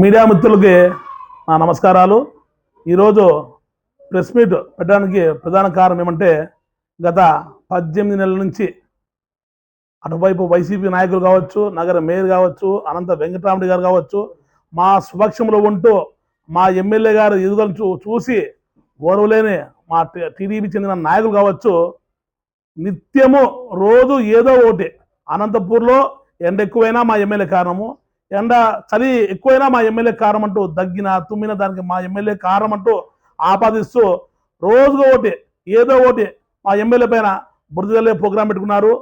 Media మిత్రులకి నా నమస్కారాలు. ఈరోజు ప్రెస్ మీట్ పెట్టడానికి ప్రధాన కారణం ఏమంటే గత పద్దెనిమిది నెలల నుంచి అటువైపు వైసీపీ నాయకులు కావచ్చు నగర మేయర్ కావచ్చు అనంత వెంకటరామరెడ్డి గారు కావచ్చు మా సుపక్షంలో ఉంటూ మా ఎమ్మెల్యే గారు ఎదుగుదలను చూ చూసి ఓర్వలేని మా టీడీపీ చెందిన నాయకులు కావచ్చు నిత్యము రోజు ఏదో ఒకటి అనంతపూర్లో ఎండ ఎక్కువైనా మా ఎమ్మెల్యే కారణము. ఎండ చలి ఎక్కువైనా మా ఎమ్మెల్యే కారం అంటూ దగ్గిన తుమ్మిన దానికి మా ఎమ్మెల్యే కారం అంటూ ఆపాదిస్తూ రోజుగా ఒకటి ఏదో ఒకటి మా ఎమ్మెల్యే పైన బురదలే ప్రోగ్రాం పెట్టుకున్నారు.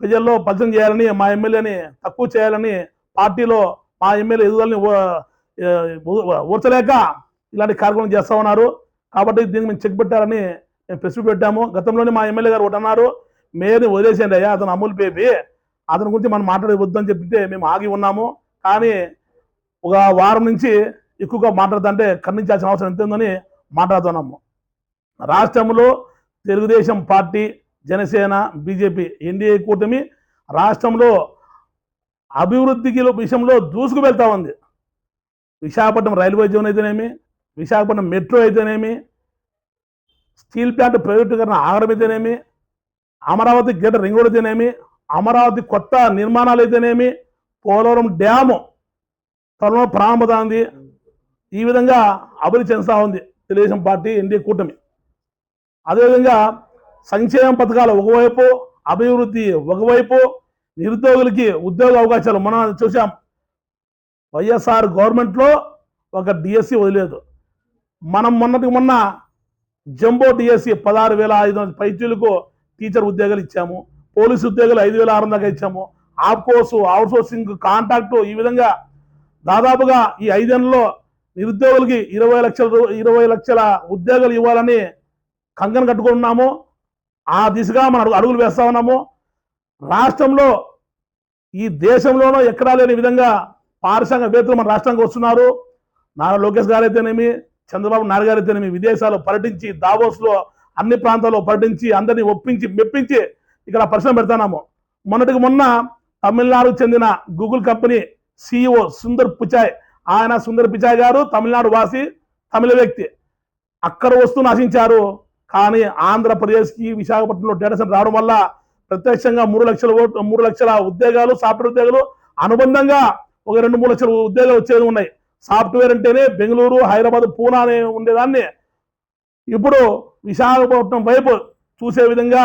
ప్రజల్లో పరిచయం చేయాలని మా ఎమ్మెల్యేని తక్కువ చేయాలని పార్టీలో మా ఎమ్మెల్యే ఎదుగుదలని ఊర్చలేక ఇలాంటి కార్యక్రమం చేస్తా ఉన్నారు. కాబట్టి దీన్ని మేము చెక్ పెట్టాలని మేము ప్రెస్ పెట్టాము. గతంలోనే మా ఎమ్మెల్యే గారు ఒకటి అన్నారు మేయర్ని వదిలేసేయండి అయ్యా అతను అమూల్ బేబీ అతని గురించి మనం మాట్లాడవద్దు అని చెప్తే మేము ఆగి ఉన్నాము. కానీ ఒక వారం నుంచి ఎక్కువగా మాట్లాడుతుంటే ఖండించాల్సిన అవసరం ఎంత ఉందని మాట్లాడుతున్నాము. రాష్ట్రంలో Telugu Desam party Janasena BJP NDA కూటమి రాష్ట్రంలో అభివృద్ధికి విషయంలో దూసుకు వెళ్తా ఉంది. విశాఖపట్నం రైల్వే జోన్ అయితేనేమి విశాఖపట్నం మెట్రో అయితేనేమి స్టీల్ ప్లాంట్ ప్రైవేటీకరణ ఆగడమైతేనేమి అమరావతి గేట్ రింగ్ రోడ్ అయితేనేమి అమరావతి కొత్త నిర్మాణాలు అయితేనేమి పోలవరం డ్యాము త్వరలో ప్రారంభమవుతుంది ఈ విధంగా అభివృద్ధి చెందుతా ఉంది తెలుగుదేశం పార్టీ ఎన్డీఏ కూటమి. అదేవిధంగా సంక్షేమ పథకాలు ఒకవైపు అభివృద్ధి ఒకవైపు నిరుద్యోగులకి ఉద్యోగ అవకాశాలు మనం చూసాం వైఎస్ఆర్ గవర్నమెంట్లో ఒక డిఎస్సి వదిలేదు. మనం మొన్నటికి మొన్న జంబో డిఎస్సి పదహారు వేల ఐదు వందల పైచీలకు టీచర్ ఉద్యోగాలు ఇచ్చాము. పోలీసు ఉద్యోగాలు ఐదు వేల ఆరు వందలకి ఇచ్చాము. ఆప్కోర్సు అవుట్సోర్సింగ్ కాంట్రాక్టు ఈ విధంగా దాదాపుగా ఈ ఐదేళ్ళలో నిరుద్యోగులకి ఇరవై లక్షల ఇరవై లక్షల ఉద్యోగాలు ఇవ్వాలని కంకణం కట్టుకున్నాము ఆ దిశగా మనం అడుగులు వేస్తా ఉన్నాము. రాష్ట్రంలో ఈ దేశంలోనూ ఎక్కడా లేని విధంగా పారిశ్రామికవేత్తలు మన రాష్ట్రానికి వస్తున్నారు. నారా లోకేష్ గారు అయితేనేమి చంద్రబాబు నాయుడు గారు అయితేనేమి విదేశాల్లో పర్యటించి దావోస్లో అన్ని ప్రాంతాల్లో పర్యటించి అందరినీ ఒప్పించి మెప్పించి ఇక్కడ పరిశ్రమ పెడతాము మొన్నటికి మొన్న తమిళనాడుకు చెందిన Google company CEO Sundar Pichai. ఆయన సుందర్ పిచాయ్ గారు తమిళనాడు వాసి తమిళ వ్యక్తి. అక్కడ వస్తూ నశించారు కానీ ఆంధ్రప్రదేశ్కి విశాఖపట్నంలో డేటా సెంటర్ రావడం వల్ల ప్రత్యక్షంగా మూడు లక్షల ఓ మూడు లక్షల ఉద్యోగాలు సాఫ్ట్వేర్ ఉద్యోగాలు అనుబంధంగా ఒక రెండు మూడు లక్షల ఉద్యోగాలు వచ్చేది ఉన్నాయి. సాఫ్ట్వేర్ అంటేనే బెంగళూరు హైదరాబాద్ పూనా అనే ఉండేదాన్ని. ఇప్పుడు విశాఖపట్నం వైపు చూసే విధంగా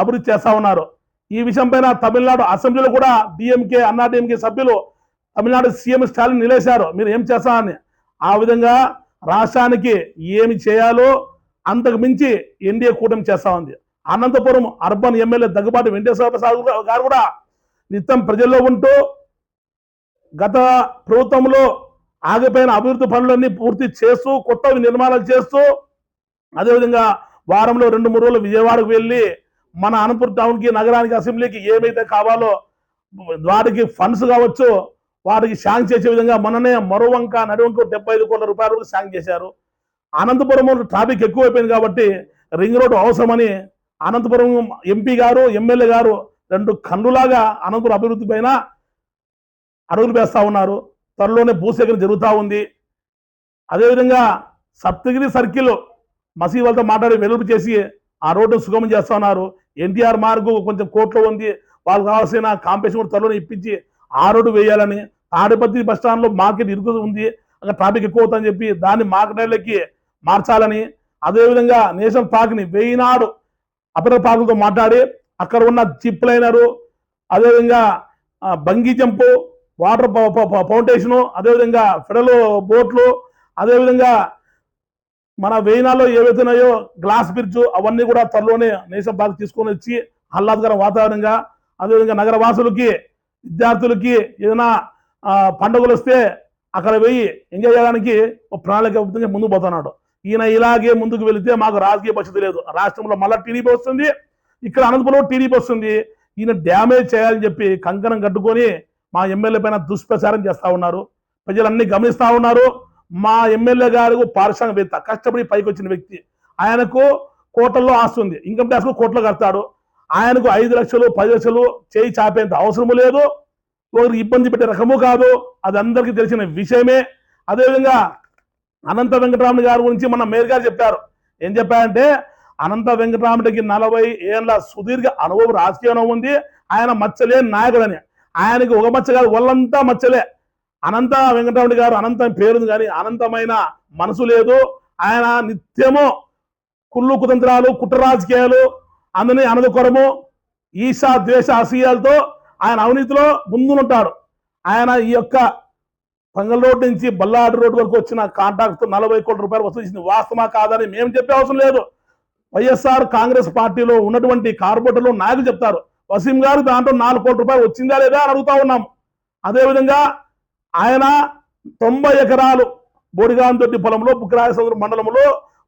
అభివృద్ధి చేస్తా ఉన్నారు. ఈ విషయం పైన తమిళనాడు అసెంబ్లీలో కూడా డిఎంకే అన్నాడీఎంకే సభ్యులు తమిళనాడు సీఎం స్టాలిన్ నిలేశారు. మీరు ఏం చేస్తారని. ఆ విధంగా రాష్ట్రానికి ఏమి చేయాలో అంతకు మించి ఎన్డీఏ కూటమి చేస్తా ఉంది. అనంతపురం అర్బన్ ఎమ్మెల్యే దగ్గుబాటి వెంకటేశ్వర ప్రసాద్ గారు కూడా నిత్యం ప్రజల్లో ఉంటూ గత ప్రభుత్వంలో ఆగిపోయిన అభివృద్ధి పనులన్నీ పూర్తి చేస్తూ కొత్తవి నిర్మాణాలు చేస్తూ అదేవిధంగా వారంలో రెండు మూడు రోజులు విజయవాడకు వెళ్ళి మన అనంతపురం టౌన్కి నగరానికి అసెంబ్లీకి ఏమైతే కావాలో వాటికి ఫండ్స్ కావచ్చు వాటికి శాంక్ చేసే విధంగా మననే మరోవంక నడువంక డెబ్బై ఐదు కోట్ల రూపాయల వరకు శాంక్ చేశారు. అనంతపురం ట్రాఫిక్ ఎక్కువైపోయింది కాబట్టి రింగ్ రోడ్డు అవసరమని అనంతపురం ఎంపీ గారు ఎమ్మెల్యే గారు రెండు కన్నులాగా అనంతపురం అభివృద్ధి పైన అడుగులు వేస్తా ఉన్నారు. త్వరలోనే భూసేకరణ జరుగుతూ ఉంది. అదేవిధంగా సప్తగిరి సర్కిల్ మసీదులతో మాట్లాడి వెలుపు చేసి ఆ రోడ్డు సుగమం చేస్తా ఉన్నారు. ఎన్టీఆర్ మార్గు కొంచెం కోర్టులో ఉంది. వాళ్ళకి కావాల్సిన కాంపిటీషన్ కూడా త్వరలో ఇప్పించి ఆ రోడ్డు వేయాలని తాడిపత్రి బస్ స్టాండ్లో మార్కెట్ ఇరుకు ఉంది. అక్కడ ట్రాఫిక్ ఎక్కువ అవుతుందని చెప్పి దాన్ని మార్కెట్లకి మార్చాలని. అదేవిధంగా నేషనల్ పార్క్ని వెయ్యినాడు అపర పార్కులతో మాట్లాడి అక్కడ ఉన్న చిప్ లైనరు అదేవిధంగా బంగీ జంపు వాటర్ ఫౌండేషను అదేవిధంగా ఫెడరల్ బోట్లు అదేవిధంగా మన వేయినాలో ఏవైతున్నాయో గ్లాస్ బ్రిడ్జ్ అవన్నీ కూడా త్వరలోనే నేషనల్ పార్క్ తీసుకొని వచ్చి ఆహ్లాదకర వాతావరణంగా అదేవిధంగా నగర వాసులకి విద్యార్థులకి ఏదైనా పండుగలు వస్తే అక్కడ వెయ్యి ఎంజాయ్ చేయడానికి ఒక ప్రణాళిక ముందుకు పోతున్నాడు. ఈయన ఇలాగే ముందుకు వెళితే మాకు రాజకీయ పరిస్థితి లేదు. రాష్ట్రంలో మళ్ళీ టీడీపీ వస్తుంది ఇక్కడ అనంతపురంలో టీడీపీ వస్తుంది. ఈయన డ్యామేజ్ చేయాలని చెప్పి కంకణం కట్టుకొని మా ఎమ్మెల్యే పైన దుష్ప్రచారం చేస్తా ఉన్నారు. ప్రజలన్నీ గమనిస్తూ ఉన్నారు. మా ఎమ్మెల్యే గారు పారిశ్రామికవేత్త కష్టపడి పైకి వచ్చిన వ్యక్తి. ఆయనకు కోట్లలో ఉంది. ఇన్కమ్ ట్యాక్స్ కోట్లు కడతాడు. ఆయనకు ఐదు లక్షలు పది లక్షలు చేయి చాపేంత అవసరము లేదు. ఒకరికి ఇబ్బంది పెట్టే రకము కాదు. అది అందరికీ తెలిసిన విషయమే. అదేవిధంగా అనంత వెంకటరామణ గారి గురించి మన మేయర్ గారు చెప్పారు. ఏం చెప్పారంటే అనంత వెంకటరామరెడ్డికి నలభై ఏళ్ళ సుదీర్ఘ అనుభవం రాజకీయ అనుభవం ఉంది. ఆయన మచ్చలే నాయకుడని. ఆయనకి ఒక మచ్చ కాదు ఒళ్ళంతా మచ్చలే. అనంత వెంకటరమణి గారు అనంతం పేరుంది కానీ అనంతమైన మనసు లేదు. ఆయన నిత్యము కుళ్ళు కుతంత్రాలు కుట్ర రాజకీయాలు అందరినీ అనదుకొరము ఈశా ద్వేష అసూయాలతో ఆయన అవినీతిలో ముందునుంటాడు. ఆయన ఈ యొక్క పంగల్ రోడ్ నుంచి బల్లాడు రోడ్ వరకు వచ్చిన కాంట్రాక్ట్ నలభై కోట్ల రూపాయలు వసూలు చేసింది వాస్తవా కాదని మేము చెప్పే అవసరం లేదు. వైఎస్ఆర్ కాంగ్రెస్ పార్టీలో ఉన్నటువంటి కార్పొరేటర్లు నాయకులు చెప్తారు. వసీం గారు దాంట్లో నాలుగు కోట్ల రూపాయలు వచ్చిందా లేదా అని అడుగుతా ఉన్నాం. అదేవిధంగా ఆయన తొంభై ఎకరాలు బోడిగాంతొట్టి పొలంలో బుక్రాయసముద్ర మండలంలో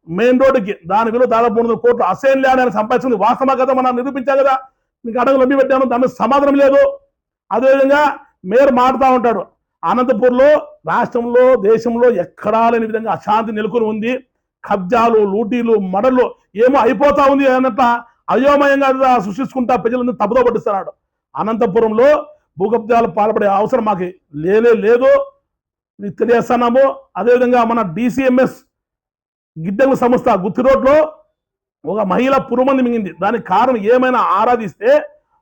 మెయిన్ రోడ్డుకి దాని విలువ దాదాపు మూడు వందల కోట్లు అసైన్ ల్యాండ్ ఆయన సంపాదించింది. వాస్తవా కదా మనం నిరూపించాం కదా. మీకు అడగలు లభ్య పెట్టాను దానికి సమాధానం లేదు. అదేవిధంగా మేయర్ మాడుతూ ఉంటాడు. అనంతపూర్లో రాష్ట్రంలో దేశంలో ఎక్కడా లేని విధంగా అశాంతి నెలకొని ఉంది. కబ్జాలు లూటీలు మడలు ఏమో అయిపోతా ఉంది అన్నట్టు అయోమయంగా సృష్టించుకుంటా ప్రజలందరూ తప్పుదో పట్టిస్తున్నాడు. అనంతపురంలో భూకబ్జాలు పాల్పడే అవసరం మాకు లేనే లేదు మీకు తెలియస్తున్నాము అదేవిధంగా మన డిసిఎంఎస్ గిడ్డంగుల సంస్థ గుత్తి రోడ్లో ఒక మహిళ పురుమంది మింగింది. దానికి కారణం ఏమైనా ఆరాధిస్తే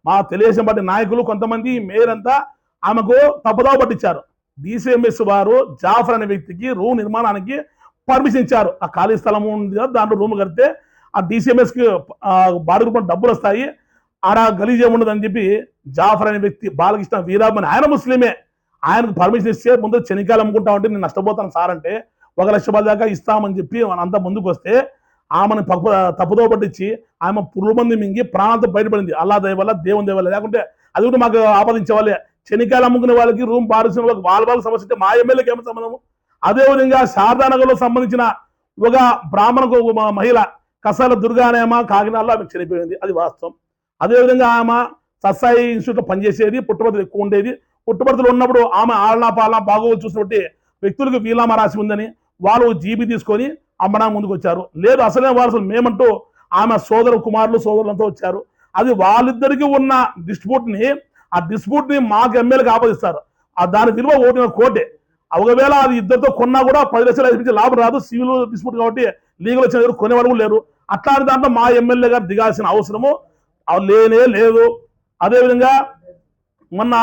మా తెలుగుదేశం పార్టీ నాయకులు కొంతమంది మేయర్ అంతా ఆమెకు తప్పుదావ పట్టించారు. డిసిఎంఎస్ వారు జాఫర్ అనే వ్యక్తికి రూమ్ నిర్మాణానికి పర్మిషన్ ఇచ్చారు. ఆ ఖాళీ స్థలం ఉంది కదా దాంట్లో రూమ్ కడితే ఆ డిసిఎంఎస్కి బాడీ రూపంలో డబ్బులు వస్తాయి. ఆడ గలీజే ఉండదని చెప్పి జాఫర్ అనే వ్యక్తి బాలకృష్ణ వీరాబన్ ఆయన ముస్లిమే. ఆయనకు పర్మిషన్ ఇస్తే ముందు చెనికాయలు అమ్ముకుంటా ఉంటే నేను నష్టపోతాను సార్ అంటే ఒక లక్ష రూపాయల దాకా ఇస్తామని చెప్పి మన అంతా ముందుకు వస్తే ఆమెను పప్పు తప్పుదో పట్టించి ఆమె పురుగు మంది మింగి ప్రాణాలతో బయటపడింది. అల్లా దయ వల్ల దేవుని దయ వల్ల. లేకుంటే అది కూడా మాకు ఆపాదించే వాళ్ళే. చెనికాయలు అమ్ముకునే వాళ్ళకి రూమ్ పారిసిన వాళ్ళకి వాళ్ళ వాళ్ళ సమస్య అంటే మా ఎమ్మెల్యేకి ఏమి సంబంధము? అదేవిధంగా శారదానగర్లో సంబంధించిన ఒక బ్రాహ్మణకు ఒక మహిళ కసాల దుర్గా అనే కాకినాడలో ఆమె చనిపోయింది. అది వాస్తవం. అదేవిధంగా ఆమె సత్సాయి ఇన్స్టిట్యూట్లో పనిచేసేది పుట్టుబడులు ఎక్కువ ఉండేది. పుట్టుబడులు ఉన్నప్పుడు ఆమె ఆలనా పాలన బాగోగులు చూసినట్టు వ్యక్తులకు వీలామా రాసి ఉందని వాళ్ళు జీబీ తీసుకొని అమ్మడం ముందుకు వచ్చారు. లేదు అసలే వారసులు మేమంటూ ఆమె సోదరు కుమారులు సోదరులంతా వచ్చారు. అది వాళ్ళిద్దరికీ ఉన్న డిస్ప్యూట్ని ఆ డిస్ప్యూట్ని మాకు ఎమ్మెల్యేకి ఆపాదిస్తారు ఆ దాని విలువ ఓటిన కోటే. ఒకవేళ అది ఇద్దరితో కొన్నా కూడా పది లక్షలు ఐదు లాభం రాదు సివిల్ డిస్ప్యూట్ కాబట్టి లీగల్ వచ్చిన దగ్గర కొనేవాడు లేరు. అట్లాంటి దాంట్లో మా ఎమ్మెల్యే గారు దిగాల్సిన అవసరము. అవి లేనే లేదు. అదేవిధంగా మొన్న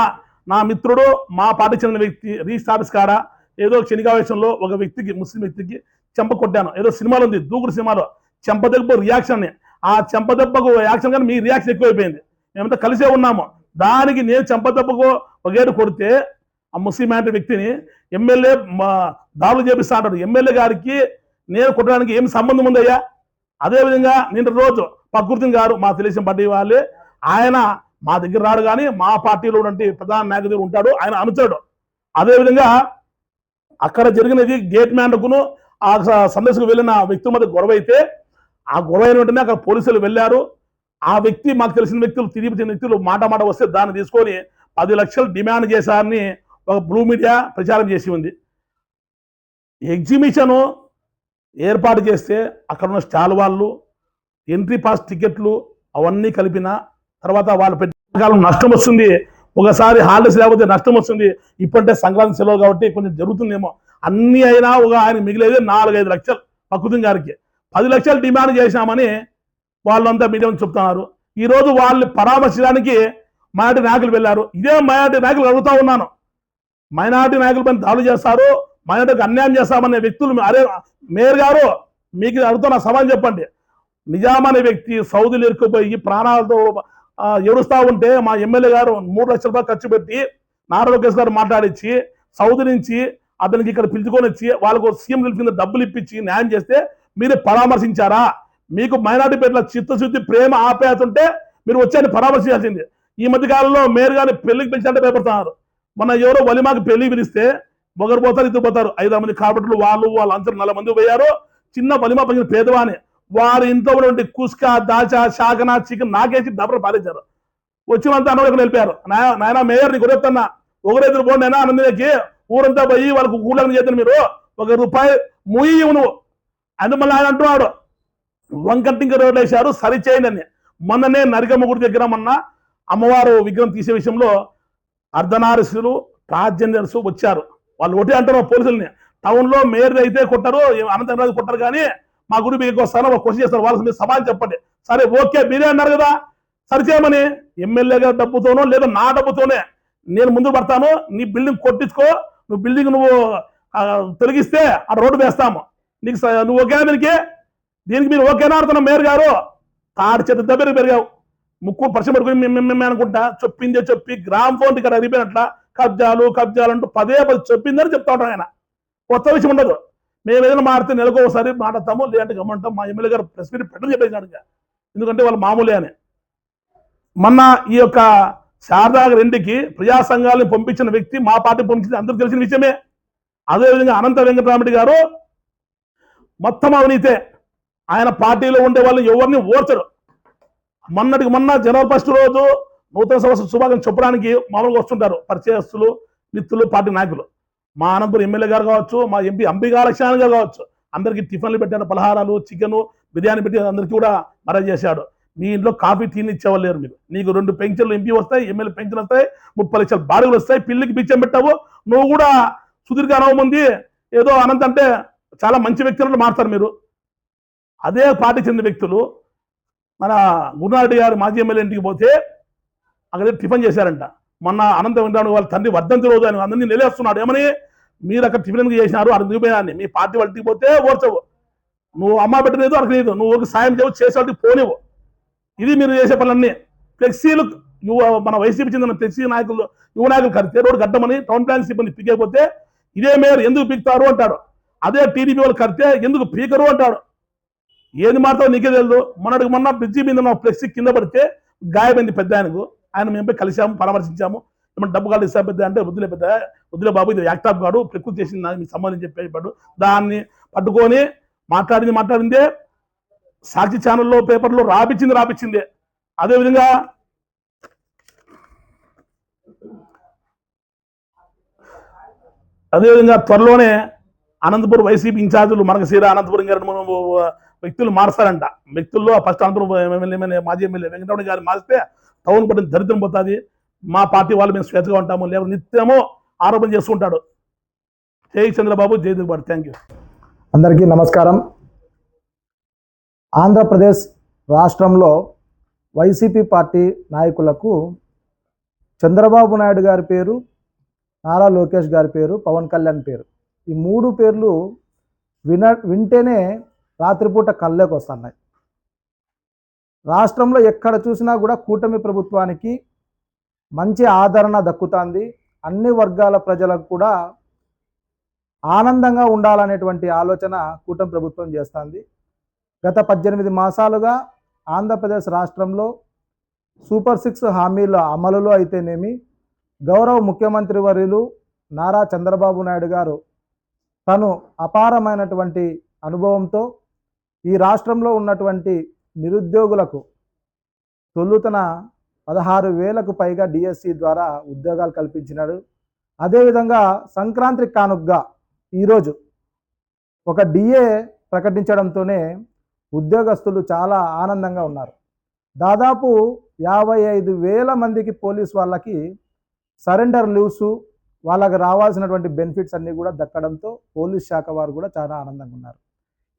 నా మిత్రుడు మా పార్టీ చెందిన వ్యక్తి రీస్టాఫీస్ కాడ ఏదో క్షణికావేశంలో ఒక వ్యక్తికి ముస్లిం వ్యక్తికి చెంప కొట్టాను. ఏదో సినిమాలు ఉంది దూకుడు సినిమాలో. చెంపదెబ్బ రియాక్షన్ ఆ చెంపదెబ్బకు రియాక్షన్ యాక్షన్ కానీ మీ రియాక్షన్ ఎక్కువైపోయింది. మేమంతా కలిసే ఉన్నాము. దానికి నేను చెంపదెబ్బకు ఒక కొడితే ఆ ముస్లిం అంటే వ్యక్తిని ఎమ్మెల్యే దాడులు చేపిస్తా అంటాడు. ఎమ్మెల్యే గారికి నేను కొట్టడానికి ఏం సంబంధం ఉందయ్యా? అదేవిధంగా నిన్న రోజు ప్రకృతిని గారు మా తెలుగుదేశం పార్టీ వాళ్ళే ఆయన మా దగ్గర రాడు కానీ మా పార్టీలో ఉన్నటువంటి ప్రధాన నాయకుడు దగ్గర ఉంటాడు ఆయన అనుచరుడు అదేవిధంగా అక్కడ జరిగినది గేట్ మ్యాన్కును ఆ స- సందర్శకు వెళ్ళిన వ్యక్తుల మధ్య గొడవ అయితే ఆ గొడవ అయిన వెంటనే అక్కడ పోలీసులు వెళ్ళారు. ఆ వ్యక్తి మాకు తెలిసిన వ్యక్తులు తిరిగి చెందిన వ్యక్తులు మాట మాట వస్తే దాన్ని తీసుకొని పది లక్షలు డిమాండ్ చేశారని ఒక బ్లూ మీడియా ప్రచారం చేసి ఉంది. ఎగ్జిబిషన్ ఏర్పాటు చేస్తే అక్కడ ఉన్న స్టాల్ వాళ్ళు ఎంట్రీ పాస్ టికెట్లు అవన్నీ కలిపిన తర్వాత వాళ్ళు పెట్టిన కాలం నష్టం వస్తుంది. ఒకసారి హాలిడేస్ లేకపోతే నష్టం వస్తుంది. ఇప్పుడంటే సంక్రాంతి సెలవు కాబట్టి కొంచెం జరుగుతుందేమో. అన్ని అయినా ఒక ఆయన మిగిలేది నాలుగైదు లక్షలు ప్రకృతి గారికి. పది లక్షలు డిమాండ్ చేశామని వాళ్ళంతా మీడియం చెప్తున్నారు. ఈరోజు వాళ్ళని పరామర్శించడానికి మైనార్టీ నాయకులు వెళ్ళారు. ఇదే మైనార్టీ నాయకులు అడుగుతా ఉన్నాను. మైనార్టీ నాయకుల పని దాడులు చేస్తారు. మైనార్టీకి అన్యాయం చేస్తామనే వ్యక్తులు అరే మేయర్ గారు మీకు అడుగుతున్న సవాల్ చెప్పండి. నిజాం అనే వ్యక్తి సౌదీలు ఇరుక్కుపోయి ప్రాణాలతో ఆ, ఉంటే మా ఎమ్మెల్యే గారు మూడు లక్షల రూపాయలు ఖర్చు పెట్టి నారా లోకేష్ గారు మాట్లాడించి సౌదీ నుంచి అతనికి ఇక్కడ పిలుచుకొని వచ్చి వాళ్ళకు సీఎం కింద డబ్బులు ఇప్పించి న్యాయం చేస్తే మీరు పరామర్శించారా? మీకు మైనార్టీ పేర్ల చిత్తశుద్ధి ప్రేమ ఆప్యాయత ఉంటే మీరు వచ్చాయని పరామర్శించాల్సింది. ఈ మధ్య కాలంలో మేయర్ గారిని పెళ్ళికి పిలిచారంటే భయపడుతున్నారు. మన ఎవరో వలిమాకి పెళ్ళి పిలిస్తే ఒకరు పోతారు ఇద్దరు పోతారు. ఐదు మంది కార్పొరేటర్లు వాళ్ళు వాళ్ళు అంతా నలభై మంది పోయారు. చిన్న వలిమా పగిన పేదవాని. వారి ఇంట్లో ఉన్నటువంటి కుస్క దాచా శాకన చికెన్ నాకేసి డబ్బులు పాలించారు. వచ్చినంత అన్న వెళ్ళిపోయారు నాయన మేయర్ నీకు ఉరేస్తున్నా ఒకరైదు పోండి అయినా అన్నకి ఊరంతా పోయి వాళ్ళకు కూలని చేద్దాం మీరు. ఒక రూపాయి ముయ్యి ఇవ్వు నువ్వు అని మళ్ళీ ఆయన అంటున్నాడు వంకటింక రోడ్లు వేశారు సరిచేయండి అని. మొన్ననే నరికమ్మ గుడి దగ్గర మొన్న అమ్మవారు విగ్రహం తీసే విషయంలో అర్ధనారసులు ట్రాన్స్జెండర్స్ వచ్చారు. వాళ్ళు ఒకటే అంటారు పోలీసుల్ని. టౌన్లో మేయర్ అయితే కొట్టారు అనంతరం రాజు కొట్టారు కానీ మా గుడి మీకు వస్తాను ఒక క్వశ్చన్ చేస్తారు వాళ్ళకి మీరు సమాధానం చెప్పండి. సరే ఓకే మీరే అన్నారు కదా సరి చేయమని ఎమ్మెల్యే గారి డబ్బుతోనో లేదా నా డబ్బుతోనే నేను ముందు పడతాను నీ బిల్డింగ్ కొట్టించుకో నువ్వు బిల్డింగ్ నువ్వు తొలగిస్తే ఆ రోడ్డు వేస్తాము. నీకు నువ్వు ఓకే దీనికి? దీనికి మీరు ఓకేనా అడుతున్నావు మేయర్ గారు. తాడి చేత దగ్గర పెరిగావు. ముక్కు పరిచయం పడుకుని మేము అనుకుంటా చెప్పిందే చెప్పి గ్రామ్ ఫోన్ ఇక్కడ అరిపోయినట్లా కబ్జాలు కబ్జాలు అంటూ పదే పది చెప్పిందని చెప్తా ఉంటాం ఆయన. కొత్త విషయం ఉండదు. మేము ఏదైనా మారితే నెలకు ఒకసారి మాట్లాడతాము లేదంటే గమ్మంటాం. మా ఎమ్మెల్యే గారు ప్రెస్ మీట్ పెట్టని చెప్పేసినాడు ఇంకా. ఎందుకంటే వాళ్ళు మామూలే అని. మొన్న ఈ యొక్క శారదా రెడ్డికి ప్రజా సంఘాలను పంపించిన వ్యక్తి మా పార్టీ పంపించింది అందరూ తెలిసిన విషయమే. అదేవిధంగా అనంత వెంకటరామరెడ్డి గారు మొత్తం అవినీతే. ఆయన పార్టీలో ఉండే వాళ్ళు ఎవరిని ఓర్చరు. మొన్నటికి మొన్న జనవరి ఫస్ట్ రోజు నూతన సంవత్సరం శుభాకాంక్షలు చెప్పడానికి మామూలుగా వస్తుంటారు. పరిచయస్తులు మిత్రులు పార్టీ నాయకులు. మా అనంతపురం ఎమ్మెల్యే గారు కావచ్చు మా ఎంపీ అంబికా లక్ష్మణ్ గారు కావచ్చు అందరికీ టిఫిన్లు పెట్టారు పలహారాలు చికెన్ బిర్యానీ పెట్టి అందరికీ కూడా మరణ చేశాడు. మీ ఇంట్లో కాఫీ టీని ఇచ్చేవాళ్ళు లేరు మీరు. నీకు రెండు పెన్షన్లు ఎంపీ వస్తాయి ఎమ్మెల్యే పెన్షన్ వస్తాయి ముప్పై లక్షల బాడుగులు వస్తాయి పిల్లికి బిచ్చం పెట్టావు. నువ్వు కూడా సుదీర్ఘ అనుభవం ఉంది. ఏదో అనంత అంటే చాలా మంచి వ్యక్తులను మారుతారు మీరు. అదే పార్టీ చెందిన వ్యక్తులు. మన గురునారెడ్డి గారు మాజీ ఎమ్మెల్యే ఇంటికి పోతే అక్కడ టిఫిన్ చేశారంట. మొన్న అనంత వెంకటరావు వాళ్ళ తండ్రి వర్ధంతి రోజు ఆయన అందరినీ నిలేస్తున్నాడు ఏమని? మీరు అక్కడ టిఫిన్ ఎందుకు చేసినారు? అక్కడ దిగిపోయాన్ని మీ పార్టీ వాళ్ళకి పోతే ఓర్చవు. నువ్వు అమ్మ పెట్టలేదు అక్కడ లేదు. నువ్వు ఒక సాయం చేయవు చేసే వాళ్ళకి పోనివ్వు. ఇది మీరు చేసే పనులన్నీ. ఫ్లెక్సీలు యువ మన వైసీపీ చెందిన ఫ్లెక్సీ నాయకులు యువ నాయకులు కడితే రోడ్డు కట్టమని టౌన్ ప్లాన్ సిబ్బంది పీకేపోతే ఇదే మేయర్ ఎందుకు పీకుతారు అంటాడు. అదే టీడీపీ వాళ్ళు కడితే ఎందుకు పీకరు అంటాడు. ఏది మాత్రం నీకే తెలియదు మొన్నటికి మొన్న బ్రిడ్జి మీద ఫ్లెక్సీ కింద పడితే గాయమైంది పెద్ద ఆయనకు. ఆయన మేము కలిసాము పరామర్శించాము. ఏమన్నా డబ్బు కాదు ఇస్తా పెద్ద అంటే వద్దులే పెద్ద. వద్దులే బాబు ఇది యాక్టాప్ కాడు ప్రకృతి చేసింది నాకు మీకు సంబంధించి చెప్పేపాడు దాన్ని పట్టుకొని మాట్లాడింది మాట్లాడిందే సాక్షి ఛానల్లో పేపర్లో రాపించింది రాపించిందే అదేవిధంగా అదేవిధంగా త్వరలోనే అనంతపురం వైసీపీ ఇన్ఛార్జీలు మనకసీర అనంతపురం గారు వ్యక్తులు మారుస్తారంట. వ్యక్తుల్లో ఫస్ట్ అనంతపురం ఎమ్మెల్యే ఎమ్మెల్యే మాజీ ఎమ్మెల్యే వెంకటరమణ గారు మారిస్తే టౌన్ పట్టిన దరిద్రం పోతుంది. మా పార్టీ వాళ్ళు మేము స్వేచ్ఛగా ఉంటాము. లేకపోతే నిత్యమో ఆరోపణ చేసుకుంటాడు జై చంద్రబాబు జై దిగుబాటు థ్యాంక్ యూ అందరికీ నమస్కారం. ఆంధ్రప్రదేశ్ రాష్ట్రంలో వైసీపీ పార్టీ నాయకులకు చంద్రబాబు నాయుడు గారి పేరు నారా లోకేష్ గారి పేరు పవన్ కళ్యాణ్ పేరు. ఈ మూడు పేర్లు విన వింటేనే రాత్రిపూట కళ్ళకు వస్తున్నాయి. రాష్ట్రంలో ఎక్కడ చూసినా కూడా కూటమి ప్రభుత్వానికి మంచి ఆదరణ దక్కుతుంది. అన్ని వర్గాల ప్రజలకు కూడా ఆనందంగా ఉండాలనేటువంటి ఆలోచన కూటమి ప్రభుత్వం చేస్తుంది. గత పద్దెనిమిది మాసాలుగా ఆంధ్రప్రదేశ్ రాష్ట్రంలో సూపర్ సిక్స్ హామీల అమలులో అయితేనేమి గౌరవ ముఖ్యమంత్రి వర్యులు నారా చంద్రబాబు నాయుడు గారు తను అపారమైనటువంటి అనుభవంతో ఈ రాష్ట్రంలో ఉన్నటువంటి నిరుద్యోగులకు తొలుతన పదహారు వేలకు పైగా డిఎస్సి ద్వారా ఉద్యోగాలు కల్పించినాడు. అదేవిధంగా సంక్రాంతి కానుగ్గా ఈరోజు ఒక డిఏ ప్రకటించడంతోనే ఉద్యోగస్తులు చాలా ఆనందంగా ఉన్నారు. దాదాపు యాభై ఐదు వేల మందికి పోలీస్ వాళ్ళకి సరెండర్ లీవ్స్ వాళ్ళకి రావాల్సినటువంటి బెనిఫిట్స్ అన్నీ కూడా దక్కడంతో పోలీస్ శాఖ వారు కూడా చాలా ఆనందంగా ఉన్నారు.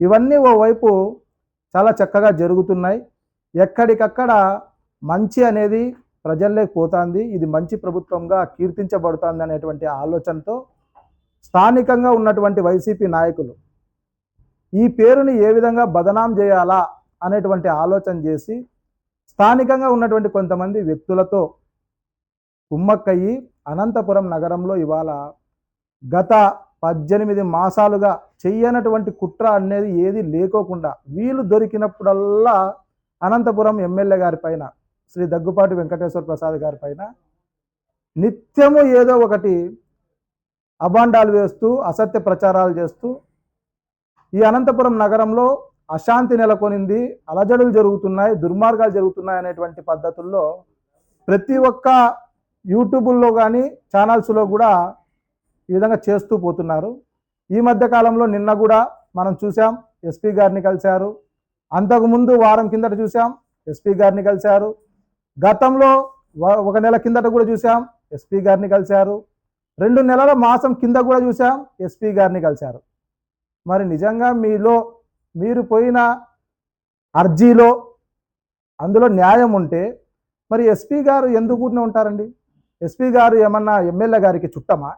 ఇవన్నీ ఓవైపు చాలా చక్కగా జరుగుతున్నాయి. ఎక్కడికక్కడ మంచి అనేది ప్రజల్లోకి పోతుంది. ఇది మంచి ప్రభుత్వంగా కీర్తించబడుతుంది అనేటువంటి ఆలోచనతో స్థానికంగా ఉన్నటువంటి వైసీపీ నాయకులు ఈ పేరుని ఏ విధంగా బదనాం చేయాలా అనేటువంటి ఆలోచన చేసి స్థానికంగా ఉన్నటువంటి కొంతమంది వ్యక్తులతో కుమ్మక్కయ్యి అనంతపురం నగరంలో ఇవాళ గత పద్దెనిమిది మాసాలుగా చెయ్యనటువంటి కుట్ర అనేది ఏది లేకోకుండా వీలు దొరికినప్పుడల్లా అనంతపురం ఎమ్మెల్యే గారి పైన శ్రీ దగ్గుపాటి వెంకటేశ్వర ప్రసాద్ గారి పైన నిత్యము ఏదో ఒకటి అబాండాలు వేస్తూ అసత్య ప్రచారాలు చేస్తూ ఈ అనంతపురం నగరంలో అశాంతి నెలకొనింది. అలజడులు జరుగుతున్నాయి దుర్మార్గాలు జరుగుతున్నాయి అనేటువంటి పద్ధతుల్లో ప్రతి ఒక్క యూట్యూబుల్లో కానీ ఛానల్స్లో కూడా ఈ విధంగా చేస్తూ పోతున్నారు. ఈ మధ్య కాలంలో నిన్న కూడా మనం చూసాం ఎస్పీ గారిని కలిశారు. అంతకుముందు వారం కిందట చూసాం ఎస్పీ గారిని కలిశారు. గతంలో వ- ఒక నెల కిందట కూడా చూసాం ఎస్పీ గారిని కలిశారు. రెండు నెలల మాసం కింద కూడా చూసాం ఎస్పీ గారిని కలిశారు. మరి నిజంగా మీలో మీరు పోయిన అర్జీలో అందులో న్యాయం ఉంటే మరి ఎస్పీ గారు ఎందుకు ఉంటారండి? ఎస్పీ గారు ఏమన్నా ఎమ్మెల్యే గారికి చుట్టమా?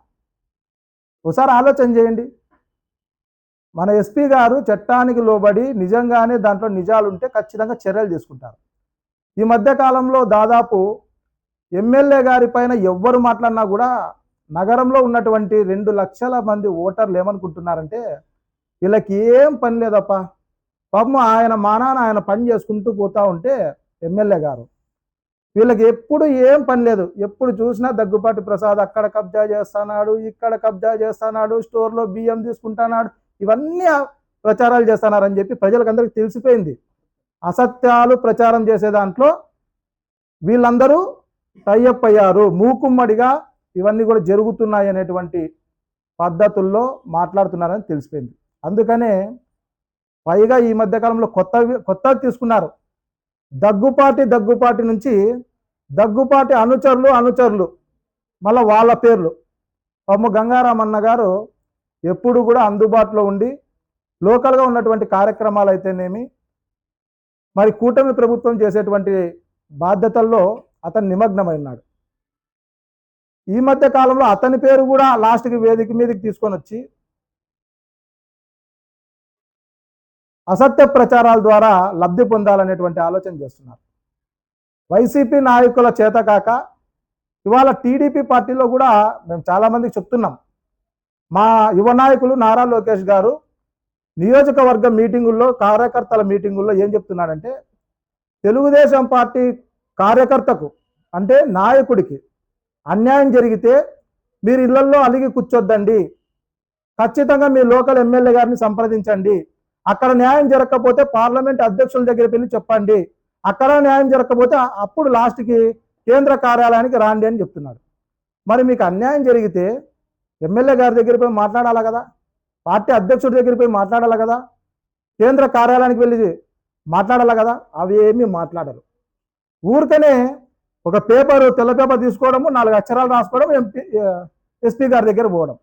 ఒకసారి ఆలోచన చేయండి. మన ఎస్పీ గారు చట్టానికి లోబడి నిజంగానే దాంట్లో నిజాలు ఉంటే ఖచ్చితంగా చర్యలు తీసుకుంటారు. ఈ మధ్య కాలంలో దాదాపు ఎమ్మెల్యే గారి పైన ఎవ్వరు మాట్లాడినా కూడా నగరంలో ఉన్నటువంటి రెండు లక్షల మంది ఓటర్లు ఏమనుకుంటున్నారంటే వీళ్ళకి ఏం పని లేదప్ప. పాపం ఆయన మానాన ఆయన పని చేసుకుంటూ పోతూ ఉంటే ఎమ్మెల్యే గారు వీళ్ళకి ఎప్పుడు ఏం పని లేదు. ఎప్పుడు చూసినా దగ్గుపాటి ప్రసాద్ అక్కడ కబ్జా చేస్తున్నాడు ఇక్కడ కబ్జా చేస్తున్నాడు స్టోర్లో బియ్యం తీసుకుంటున్నాడు ఇవన్నీ ప్రచారాలు చేస్తున్నారని చెప్పి ప్రజలకు అందరికీ తెలిసిపోయింది. అసత్యాలు ప్రచారం చేసే దాంట్లో వీళ్ళందరూ టైఅప్ అయ్యారు. మూకుమ్మడిగా ఇవన్నీ కూడా జరుగుతున్నాయి అనేటువంటి పద్ధతుల్లో మాట్లాడుతున్నారని తెలిసిపోయింది. అందుకనే పైగా ఈ మధ్య కాలంలో కొత్త కొత్తగా తీసుకున్నారు. దగ్గుపాటి దగ్గుపాటి నుంచి దగ్గుపాటి అనుచరులు అనుచరులు మళ్ళీ వాళ్ళ పేర్లు. పాపం గంగారామన్న గారు ఎప్పుడు కూడా అందుబాటులో ఉండి లోకల్గా ఉన్నటువంటి కార్యక్రమాలు అయితేనేమి మరి కూటమి ప్రభుత్వం చేసేటువంటి బాధ్యతల్లో అతను నిమగ్నమై ఉన్నాడు. ఈ మధ్య కాలంలో అతని పేరు కూడా లాస్ట్కి వేదిక మీదకి తీసుకొని వచ్చి అసత్య ప్రచారాల ద్వారా లబ్ధి పొందాలనేటువంటి ఆలోచన చేస్తున్నారు. వైసీపీ నాయకుల చేత కాక ఇవాళ టీడీపీ పార్టీలో కూడా మేము చాలామందికి చెప్తున్నాం. మా యువ నాయకులు నారా లోకేష్ గారు నియోజకవర్గ మీటింగుల్లో కార్యకర్తల మీటింగుల్లో ఏం చెప్తున్నాడంటే తెలుగుదేశం పార్టీ కార్యకర్తకు అంటే నాయకుడికి అన్యాయం జరిగితే మీరు ఇళ్ళల్లో అలిగి కూర్చోద్దండి. ఖచ్చితంగా మీ లోకల్ ఎమ్మెల్యే గారిని సంప్రదించండి. అక్కడ న్యాయం జరగకపోతే పార్లమెంట్ అధ్యక్షుల దగ్గర వెళ్ళి చెప్పండి. అక్కడ న్యాయం జరగకపోతే అప్పుడు లాస్ట్కి కేంద్ర కార్యాలయానికి రాండి అని చెప్తున్నాడు. మరి మీకు అన్యాయం జరిగితే ఎమ్మెల్యే గారి దగ్గర పోయి మాట్లాడాలా కదా? పార్టీ అధ్యక్షుడి దగ్గర పోయి మాట్లాడాలి కదా? కేంద్ర కార్యాలయానికి వెళ్ళి మాట్లాడాలి కదా? అవి ఏమీ మాట్లాడరు. ఊరికనే ఒక పేపర్ తెల్ల పేపర్ తీసుకోవడము నాలుగు అక్షరాలు రాసుకోవడం ఎంపీ ఎస్పీ గారి దగ్గర పోవడం.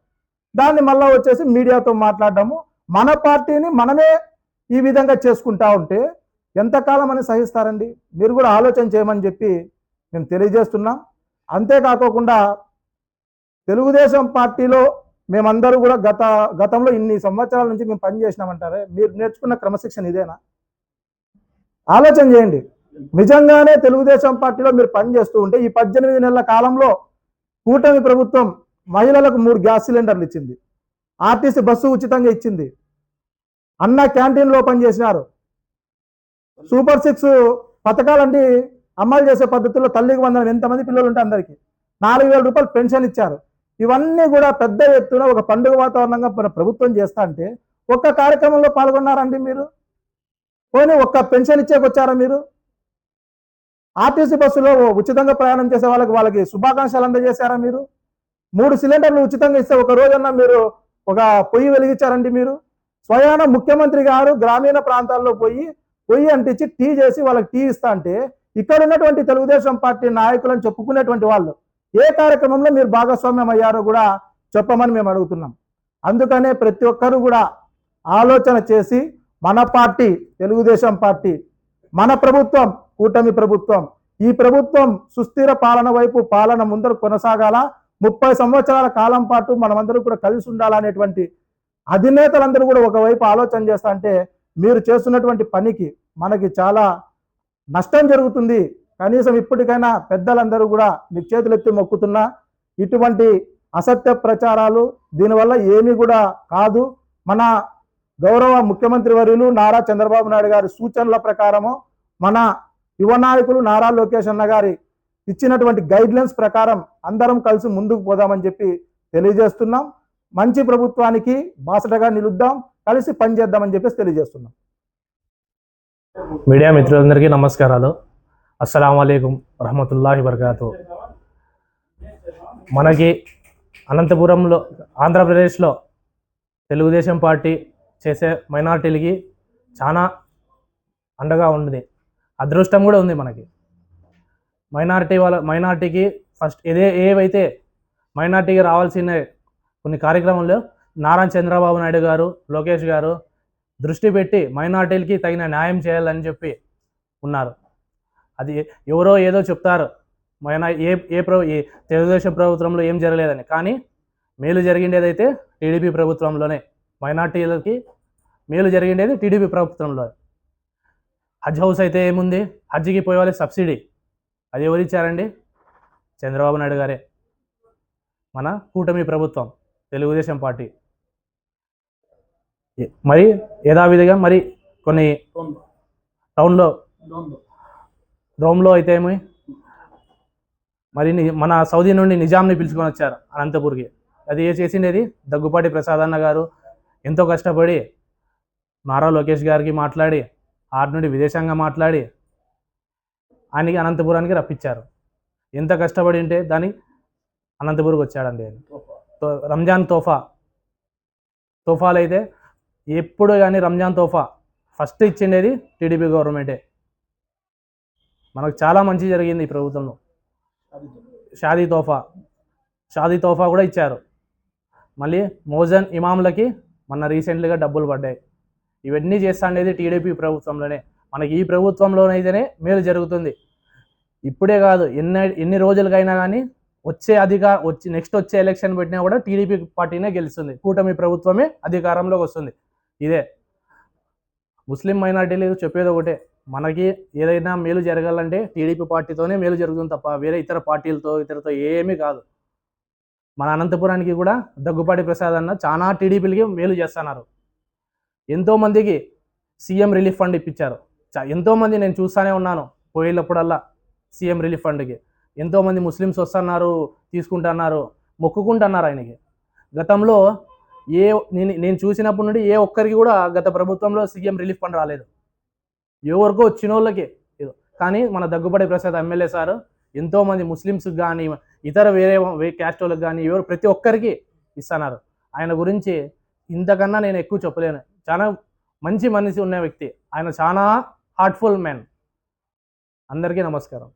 దాన్ని మళ్ళీ వచ్చేసి మీడియాతో మాట్లాడడము మన పార్టీని మనమే ఈ విధంగా చేసుకుంటా ఉంటే ఎంతకాలం అని సహిస్తారండి? మీరు కూడా ఆలోచన చేయమని చెప్పి మేము తెలియజేస్తున్నాం. అంతేకాకోకుండా తెలుగుదేశం పార్టీలో మేమందరూ కూడా గత గతంలో ఇన్ని సంవత్సరాల నుంచి మేము పనిచేసినామంటారే మీరు నేర్చుకున్న క్రమశిక్షణ ఇదేనా? ఆలోచన చేయండి. నిజంగానే తెలుగుదేశం పార్టీలో మీరు పనిచేస్తూ ఉంటే ఈ పద్దెనిమిది నెలల కాలంలో కూటమి ప్రభుత్వం మహిళలకు మూడు గ్యాస్ సిలిండర్లు ఇచ్చింది. ఆర్టీసీ బస్సు ఉచితంగా ఇచ్చింది. అన్న క్యాంటీన్లో పనిచేసినారు. సూపర్ సిక్స్ పథకాలండి అమలు చేసే పద్ధతుల్లో తల్లికి వందనం ఎంతమంది పిల్లలు ఉంటే అందరికీ. నాలుగు వేల రూపాయలు పెన్షన్ ఇచ్చారు. ఇవన్నీ కూడా పెద్ద ఎత్తున ఒక పండుగ వాతావరణంగా మన ప్రభుత్వం చేస్తా అంటే ఒక్క కార్యక్రమంలో పాల్గొన్నారండి మీరు? పోనీ ఒక్క పెన్షన్ ఇచ్చేకొచ్చారా మీరు? ఆర్టీసీ బస్సులో ఉచితంగా ప్రయాణం చేసే వాళ్ళకి వాళ్ళకి శుభాకాంక్షలు అందజేశారా మీరు? మూడు సిలిండర్లు ఉచితంగా ఇస్తే ఒక రోజన్నా మీరు ఒక పొయ్యి వెలిగించారండి మీరు? స్వయాన ముఖ్యమంత్రి గారు గ్రామీణ ప్రాంతాల్లో పోయి పొయ్యి అంటించి టీ చేసి వాళ్ళకి టీ ఇస్తా అంటే ఇక్కడ ఉన్నటువంటి తెలుగుదేశం పార్టీ నాయకులను చెప్పుకునేటువంటి వాళ్ళు ఏ కార్యక్రమంలో మీరు భాగస్వామ్యం అయ్యారో కూడా చెప్పమని మేము అడుగుతున్నాం. అందుకనే ప్రతి ఒక్కరూ కూడా ఆలోచన చేసి మన పార్టీ తెలుగుదేశం పార్టీ మన ప్రభుత్వం కూటమి ప్రభుత్వం ఈ ప్రభుత్వం సుస్థిర పాలన వైపు పాలన ముందరు కొనసాగాల? ముప్పై సంవత్సరాల కాలం పాటు మనమందరూ కూడా కలిసి ఉండాలనేటువంటి అధినేతలందరూ కూడా ఒకవైపు ఆలోచన చేస్తా అంటే మీరు చేస్తున్నటువంటి పనికి మనకి చాలా నష్టం జరుగుతుంది. కనీసం ఇప్పటికైనా పెద్దలందరూ కూడా మీకు చేతులు ఎత్తి మొక్కుతున్నా ఇటువంటి అసత్య ప్రచారాలు దీనివల్ల ఏమీ కూడా కాదు. మన గౌరవ ముఖ్యమంత్రి వర్యులు నారా చంద్రబాబు నాయుడు గారి సూచనల ప్రకారము మన యువ నాయకులు నారా లోకేష్ అన్న గారి ఇచ్చినటువంటి గైడ్లైన్స్ ప్రకారం అందరం కలిసి ముందుకు పోదామని చెప్పి తెలియజేస్తున్నాం. మంచి ప్రభుత్వానికి బాసటగా నిలుద్దాం కలిసి పనిచేద్దామని చెప్పేసి తెలియజేస్తున్నాం. మీడియా మిత్రులందరికీ నమస్కారాలు. అస్సలం అయికం రహమతుల్లాహి వరకాతు మనకి అనంతపురంలో ఆంధ్రప్రదేశ్లో తెలుగుదేశం పార్టీ చేసే మైనార్టీలకి చాలా అండగా ఉంది. అదృష్టం కూడా ఉంది మనకి. మైనార్టీ వాళ్ళ మైనార్టీకి ఫస్ట్ ఇదే ఏవైతే మైనార్టీకి రావాల్సిన కొన్ని కార్యక్రమంలో నారా చంద్రబాబు నాయుడు గారు లోకేష్ గారు దృష్టి పెట్టి మైనార్టీలకి తగిన న్యాయం చేయాలని చెప్పి ఉన్నారు. అది ఎవరో ఏదో చెప్తారు. మైనా ఏ ఏ ప్రభు ఏ తెలుగుదేశం ప్రభుత్వంలో ఏం జరగలేదని. కానీ మేలు జరిగిండేదైతే టీడీపీ ప్రభుత్వంలోనే. మైనార్టీలకి మేలు జరిగిండేది టీడీపీ ప్రభుత్వంలో. హజ్ హౌస్ అయితే ఏముంది? హజ్కి పోయే సబ్సిడీ. అది ఎవరు ఇచ్చారండి చంద్రబాబు నాయుడు గారే. మన కూటమి ప్రభుత్వం. తెలుగుదేశం పార్టీ. మరి యథావిధిగా మరి కొన్ని టౌన్లో రోమ్లో అయితే ఏమి? మరి మన సౌదీ నుండి నిజాంని పిలుచుకొని వచ్చారు అనంతపూర్కి. అది ఏ చేసిండేది? దగ్గుపాటి ప్రసాదన్న గారు ఎంతో కష్టపడి నారా లోకేష్ గారికి మాట్లాడి ఆరు నుండి విదేశంగా మాట్లాడి ఆయనకి అనంతపురానికి రప్పించారు. ఎంత కష్టపడి ఉంటే దాని అనంతపూర్కి వచ్చాడండి ఆయన. రంజాన్ తోఫా. తోఫాలు అయితే ఎప్పుడు కానీ రంజాన్ తోఫా. ఫస్ట్ ఇచ్చిండేది టీడీపీ గవర్నమెంటే. మనకు చాలా మంచి జరిగింది ఈ ప్రభుత్వంలో. షాదీ తోఫా. షాదీ తోఫా కూడా ఇచ్చారు. మళ్ళీ మోజన్ ఇమాంలకి మొన్న రీసెంట్లీగా డబ్బులు పడ్డాయి. ఇవన్నీ చేస్తాండేది టీడీపీ ప్రభుత్వంలోనే. మనకి ఈ ప్రభుత్వంలోనైతేనే మేలు జరుగుతుంది. ఇప్పుడే కాదు ఎన్ని ఎన్ని రోజులకైనా కానీ వచ్చే అధికార వచ్చి నెక్స్ట్ వచ్చే ఎలక్షన్ పెట్టినా కూడా టీడీపీ పార్టీనే గెలుస్తుంది. కూటమి ప్రభుత్వమే అధికారంలోకి వస్తుంది. ఇదే. ముస్లిం మైనార్టీలు చెప్పేది ఒకటే. మనకి ఏదైనా మేలు జరగాలంటే టీడీపీ పార్టీతోనే మేలు జరుగుతుంది తప్ప వేరే ఇతర పార్టీలతో ఇతరతో ఏమీ కాదు. మన అనంతపురానికి కూడా దగ్గుపాటి ప్రసాద్ అన్న చాలా టీడీపీలకి మేలు చేస్తున్నారు. ఎంతోమందికి సీఎం రిలీఫ్ ఫండ్ ఇప్పించారు. చా- ఎంతోమంది నేను చూస్తూనే ఉన్నాను. పోయేటప్పుడల్లా సీఎం రిలీఫ్ ఫండ్కి. ఎంతోమంది ముస్లిమ్స్ వస్తున్నారు తీసుకుంటున్నారు మొక్కుకుంటున్నారు ఆయనకి. గతంలో ఏ నేను నేను చూసినప్పటి నుండి ఏ ఒక్కరికి కూడా గత ప్రభుత్వంలో సీఎం రిలీఫ్ ఫండ్ రాలేదు. ఎవరికో వచ్చిన వాళ్ళకి ఏదో. కానీ మన దగ్గుబడి ప్రసాద్ ఎమ్మెల్యే సార్ ఎంతోమంది ముస్లిమ్స్కి కానీ ఇతర వేరే వే క్యాస్ట్ వాళ్ళకి కానీ ఎవరు ప్రతి ఒక్కరికి ఇస్తున్నారు. ఆయన గురించి ఇంతకన్నా నేను ఎక్కువ చెప్పలేను. చాలా మంచి మనిషి ఉన్న వ్యక్తి. ఆయన చాలా హార్ట్ఫుల్ మ్యాన్. అందరికీ నమస్కారం.